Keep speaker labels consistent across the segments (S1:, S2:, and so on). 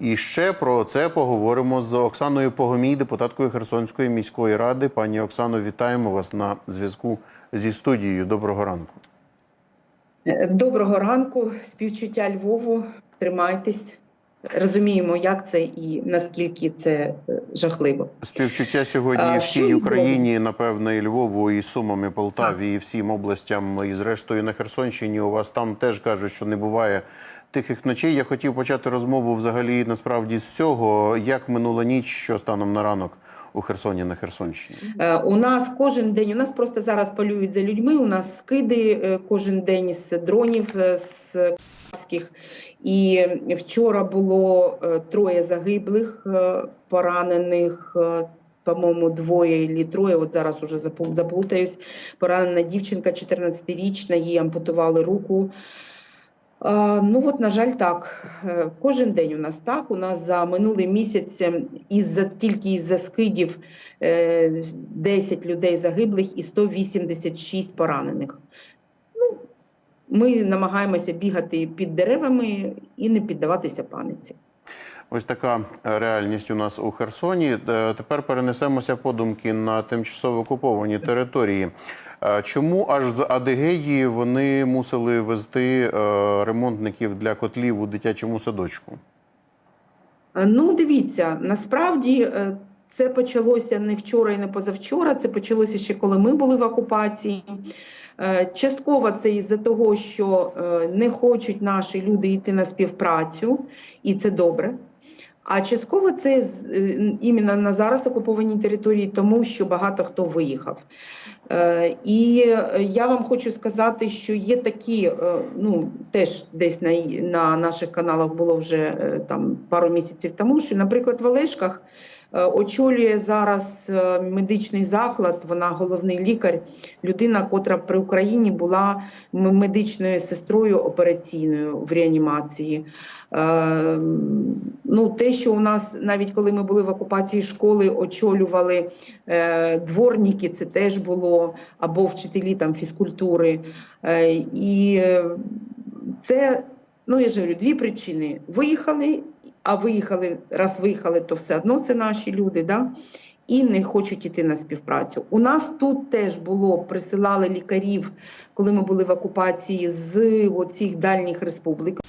S1: І ще про це поговоримо з Оксаною Погомій, депутаткою Херсонської міської ради. Пані Оксано, вітаємо вас на зв'язку зі студією. Доброго ранку.
S2: Е, Доброго ранку, співчуття Львову. Тримайтесь. Розуміємо, як це і наскільки це е, жахливо.
S1: Співчуття сьогодні
S2: А,
S1: всій Україні, напевне, і Львову, і Сумам, і Полтаві, і всім областям, і зрештою на Херсонщині. У вас там теж кажуть, що не буває тихих ночей. Я хотів почати розмову взагалі насправді з цього. Як минула ніч, що станом на ранок у Херсоні на Херсонщині?
S2: Е, У нас кожен день, у нас просто зараз полюють за людьми. У нас скиди е, кожен день з дронів е, з капських. І вчора було троє загиблих, поранених. По-моєму, двоє і троє. От зараз уже заплутаюсь. Поранена дівчинка 14-річна, їй ампутували руку. Ну от, на жаль, так. Е, Кожен день у нас так. У нас за минулий місяць ем, із тільки із-за скидів е, 10 людей загиблих і 186 поранених. Ну, ми намагаємося бігати під деревами і не піддаватися паниці.
S1: Ось така е, реальність у нас у Херсоні. Е, Тепер перенесемося подумки на тимчасово окуповані території. Е, Чому аж з Адигеї вони мусили везти ремонтників для котлів у дитячому садочку?
S2: Ну, дивіться, насправді це почалося не вчора і не позавчора. Це почалося ще коли ми були в окупації. Частково це із-за того, що не хочуть наші люди йти на співпрацю, і це добре. А частково це е, іменно на зараз окупованій території, тому що багато хто виїхав. Е, І е, я вам хочу сказати, що є такі, ну теж десь на, на наших каналах було вже там пару місяців тому, що, наприклад, в Олешках очолює зараз е, медичний заклад, вона головний лікар, людина, котра при Україні була медичною сестрою операційною в реанімації. Е, Ну, те, що у нас навіть коли ми були в окупації школи, очолювали е, дворники, це теж було, або вчителі там фізкультури. Е, і е, це, ну я ж говорю, дві причини. Виїхали, а виїхали, раз виїхали, то все одно це наші люди. Да? І не хочуть іти на співпрацю. У нас тут теж було, присилали лікарів, коли ми були в окупації з оцих дальніх республік,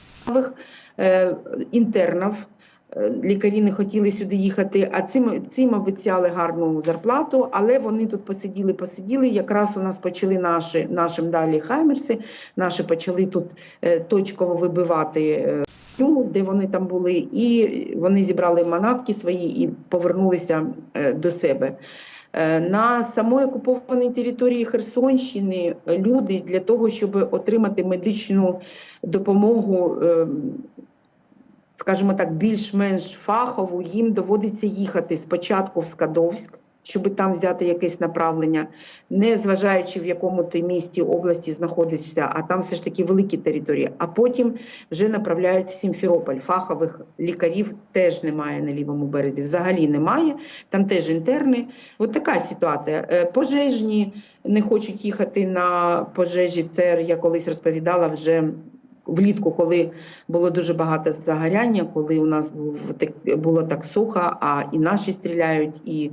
S2: е, інтернів. Е, Лікарі не хотіли сюди їхати, а цим, цим обіцяли гарну зарплату, але вони тут посиділи, посиділи. Якраз у нас почали наші, нашим далі хаймерси, наші почали тут е, точково вибивати, ну, де вони там були, і вони зібрали манатки свої і повернулися е, до себе. Е, На самої окупованій території Херсонщини е, люди для того, щоб отримати медичну допомогу, скажімо так, більш-менш фахову, їм доводиться їхати спочатку в Скадовськ, щоб там взяти якесь направлення, не зважаючи в якому ти місті області знаходишся, а там все ж таки великі території. А потім вже направляють в Сімферополь. Фахових лікарів теж немає на лівому березі. Взагалі немає. Там теж інтерни. От така ситуація. Е, Пожежні не хочуть їхати на пожежі. Це я колись розповідала вже. Влітку, коли було дуже багато загоряння, коли у нас було так сухо, а і наші стріляють, і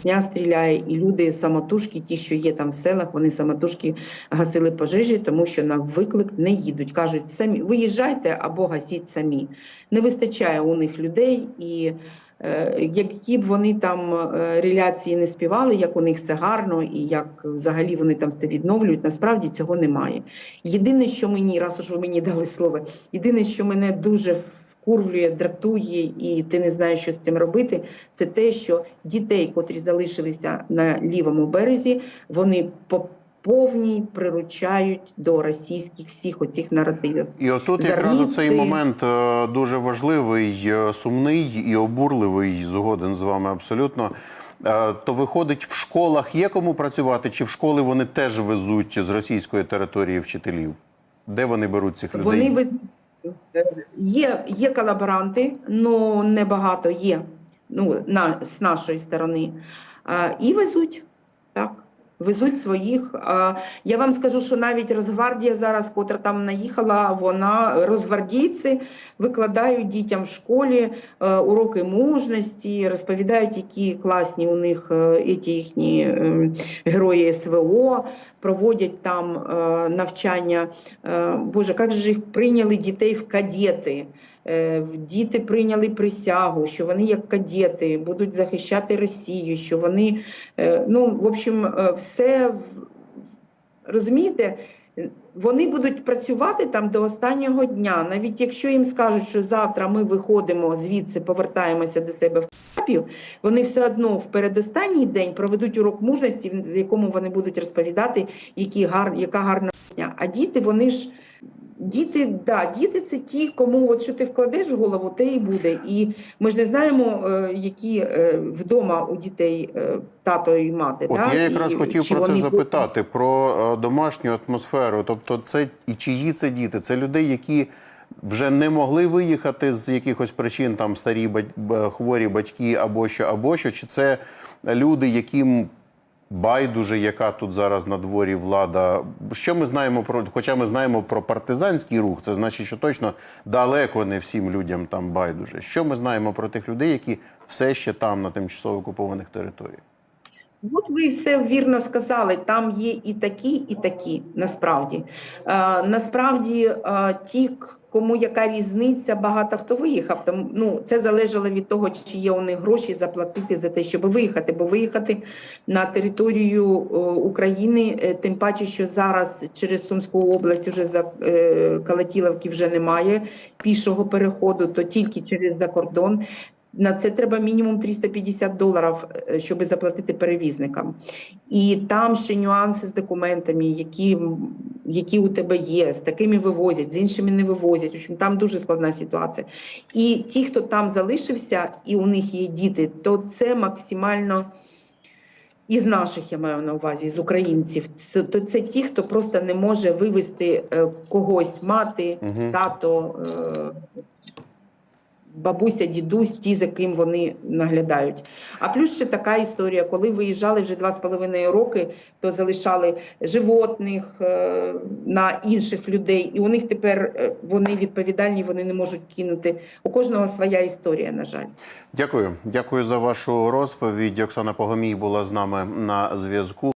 S2: сня стріляє, і люди самотужки, ті, що є там в селах, вони самотужки гасили пожежі, тому що на виклик не їдуть. кажуть, самі виїжджайте або гасіть самі. Не вистачає у них людей і. Е, Які б вони там е, реляції не співали, як у них все гарно і як взагалі вони там це відновлюють, насправді цього немає. Єдине, що мені, раз уж ви мені дали слово, єдине, що мене дуже вкурвлює, дратує, і ти не знаєш, що з цим робити, це те, що дітей, котрі залишилися на лівому березі, вони по повній приручають до російських всіх оцих наративів.
S1: І отут якраз цей момент е, дуже важливий, е, сумний і обурливий. Згоден з вами абсолютно. Е, То виходить, в школах є кому працювати, чи в школи вони теж везуть з російської території вчителів? Де вони беруть цих людей?
S2: Вони вез- є, є колаборанти, але небагато є ну, на, з нашої сторони. А, і везуть. Так. Везуть своїх. Я вам скажу, що навіть Росгвардія зараз, котра там наїхала, вона розгвардійці викладають дітям в школі е, уроки мужності, розповідають, які класні у них е, ті їхні е, герої СВО, проводять там е, навчання. Е, Боже, як же їх прийняли дітей в кадети? Е, Діти прийняли присягу, що вони як кадети будуть захищати Росію, що вони, е, ну, в общем, е, все розумієте, вони будуть працювати там до останнього дня. Навіть якщо їм скажуть, що завтра ми виходимо звідси, повертаємося до себе в Капів, вони все одно в передостанній день проведуть урок мужності, в якому вони будуть розповідати, які гар, яка гарна пісня. А діти, вони ж. Діти, да, діти це ті, кому от що ти вкладеш в голову, те і буде. І ми ж не знаємо, е, які е, вдома у дітей е, тато і мати.
S1: От
S2: да?
S1: я якраз
S2: і
S1: хотів про це запитати про е, домашню атмосферу. Тобто, це і чиї це діти? Це людей, які вже не могли виїхати з якихось причин, там старі хворі батьки або що, або що, чи це люди, яким байдуже, яка тут зараз на дворі влада. Що ми знаємо про, хоча ми знаємо про партизанський рух, це значить, що точно далеко не всім людям там байдуже. Що ми знаємо про тих людей, які все ще там на тимчасово окупованих територіях?
S2: От ви все вірно сказали. Там є і такі, і такі. Насправді, е, насправді, е, ті, кому яка різниця, багато хто виїхав. Там ну це залежало від того, чи є у них гроші заплатити за те, щоб виїхати. Бо виїхати на територію е, України, тим паче, що зараз через Сумську область уже за е, Калатіловки вже немає пішого переходу, то тільки через закордон. На це треба мінімум 350 доларів, е, щоб заплатити перевізникам. І там ще нюанси з документами, які, які у тебе є, з такими вивозять, з іншими не вивозять. В общем, там дуже складна ситуація. І ті, хто там залишився, і у них є діти, то це максимально. Із наших я маю на увазі, з українців, це, то це ті, хто просто не може вивезти е, когось, мати,
S1: Мгм.
S2: тато, е, бабуся, дідусь, ті, за ким вони наглядають. А плюс ще така історія, коли виїжджали вже два з половиною роки, то залишали животних е, на інших людей, і у них тепер е, вони відповідальні, вони не можуть кинути. У кожного своя історія, на жаль.
S1: Дякую. Дякую за вашу розповідь. Оксана Погомій була з нами на зв'язку.